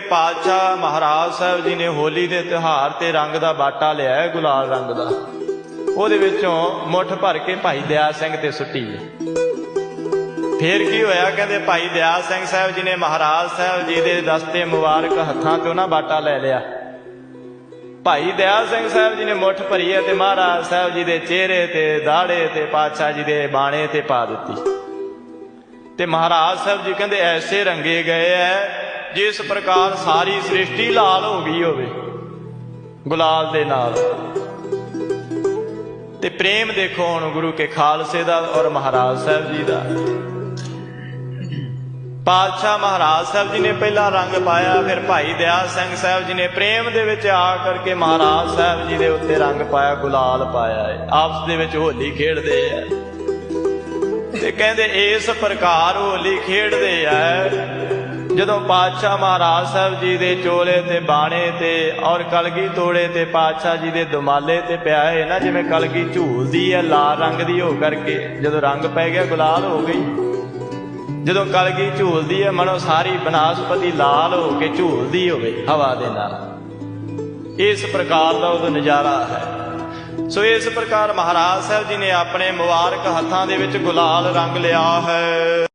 ਪਾਤਸ਼ਾਹ ਮਹਾਰਾਜ ਸਾਹਿਬ ਜੀ ਨੇ ਹੋਲੀ ਦੇ ਤਿਉਹਾਰ ਤੇ ਰੰਗ ਦਾ ਬਾਟਾ ਲਿਆ ਹੈ, ਗੁਲਾਲ ਰੰਗ ਦਾ। ਉਹਦੇ ਵਿੱਚੋਂ ਮੁੱਠ ਭਰ ਕੇ ਭਾਈ ਦਿਆ ਸਿੰਘ ਤੇ ਸੁੱਟੀ ਫੇਰ ਕੀ ਹੋਇਆ, ਕਹਿੰਦੇ ਭਾਈ ਦਿਆ ਸਿੰਘ ਸਾਹਿਬ ਜੀ ਨੇ ਮਹਾਰਾਜ ਸਾਹਿਬ ਜੀ ਦੇ ਦਸਤੇ ਮੁਬਾਰਕ ਹੱਥਾਂ ਤੇ ਨਾ ਬਾਟਾ ਲੈ ਲਿਆ। ਭਾਈ ਦਿਆ ਸਿੰਘ ਸਾਹਿਬ ਜੀ ਨੇ ਮੁੱਠ ਭਰੀ ਹੈ ਤੇ ਮਹਾਰਾਜ ਸਾਹਿਬ ਜੀ ਦੇ ਚਿਹਰੇ ਤੇ ਦਾੜੇ ਤੇ ਪਾਤਸ਼ਾਹ ਜੀ ਦੇ ਬਾਣੇ ਤੇ ਪਾ ਦਿੱਤੀ। ਤੇ ਮਹਾਰਾਜ ਸਾਹਿਬ ਜੀ ਕਹਿੰਦੇ, ਐਸੇ ਰੰਗੇ ਗਏ ਐ ਜਿਸ ਪ੍ਰਕਾਰ ਸਾਰੀ ਸ੍ਰਿਸ਼ਟੀ ਲਾਲ ਹੋ ਗਈ ਹੋਵੇ, ਗੁਲਾਲ ਦੇ ਨਾਲ। ਤੇ ਪ੍ਰੇਮ ਦੇਖੋ ਹੁਣ ਗੁਰੂ ਕੇ ਖਾਲਸੇ ਦਾ ਔਰ ਮਹਾਰਾਜ ਸਾਹਿਬ ਜੀ ਦਾ। ਪਾਤਸ਼ਾਹ ਮਹਾਰਾਜ ਸਾਹਿਬ ਜੀ ਨੇ ਪਹਿਲਾ ਰੰਗ ਪਾਇਆ, ਫਿਰ ਭਾਈ ਦਿਆ ਸਿੰਘ ਸਾਹਿਬ ਜੀ ਨੇ ਪ੍ਰੇਮ ਦੇ ਵਿੱਚ ਆ ਕਰਕੇ ਮਹਾਰਾਜ ਸਾਹਿਬ ਜੀ ਦੇ ਉੱਤੇ ਰੰਗ ਪਾਇਆ, ਗੁਲਾਲ ਪਾਇਆ ਹੈ। ਆਪਸ ਦੇ ਵਿੱਚ ਹੋਲੀ ਖੇਡਦੇ ਆ ਤੇ ਕਹਿੰਦੇ ਇਸ ਪ੍ਰਕਾਰ ਹੋਲੀ ਖੇਡਦੇ ਆ ਜਦੋਂ ਪਾਤਸ਼ਾਹ ਮਹਾਰਾਜ ਸਾਹਿਬ ਜੀ ਦੇ ਚੋਲੇ ਤੇ ਬਾਣੇ ਤੇ ਔਰ ਕਲਗੀ ਤੋੜੇ ਤੇ ਪਾਤਸ਼ਾਹ ਜੀ ਦੇ ਦੁਮਾਲੇ ਤੇ ਪਿਆ ਹੈ ਨਾ, ਜਿਵੇਂ ਕਲਗੀ ਝੂਲਦੀ ਹੈ, ਲਾਲ ਰੰਗ ਦੀ ਹੋ ਕਰਕੇ, ਜਦੋਂ ਰੰਗ ਪੈ ਗਿਆ, ਗੁਲਾਲ ਹੋ ਗਈ। ਜਦੋਂ ਕਲਗੀ ਝੂਲਦੀ ਹੈ, ਮਨੋ ਸਾਰੀ ਬਨਾਸਪਤੀ ਲਾਲ ਹੋ ਕੇ ਝੂਲਦੀ ਹੋਵੇ, ਹਵਾ ਦੇ ਨਾਲ। ਇਸ ਪ੍ਰਕਾਰ ਦਾ ਉਹ ਨਜ਼ਾਰਾ ਹੈ। ਸੋ ਇਸ ਪ੍ਰਕਾਰ ਮਹਾਰਾਜ ਸਾਹਿਬ ਜੀ ਨੇ ਆਪਣੇ ਮੁਬਾਰਕ ਹੱਥਾਂ ਦੇ ਵਿੱਚ ਗੁਲਾਲ ਰੰਗ ਲਿਆ ਹੈ।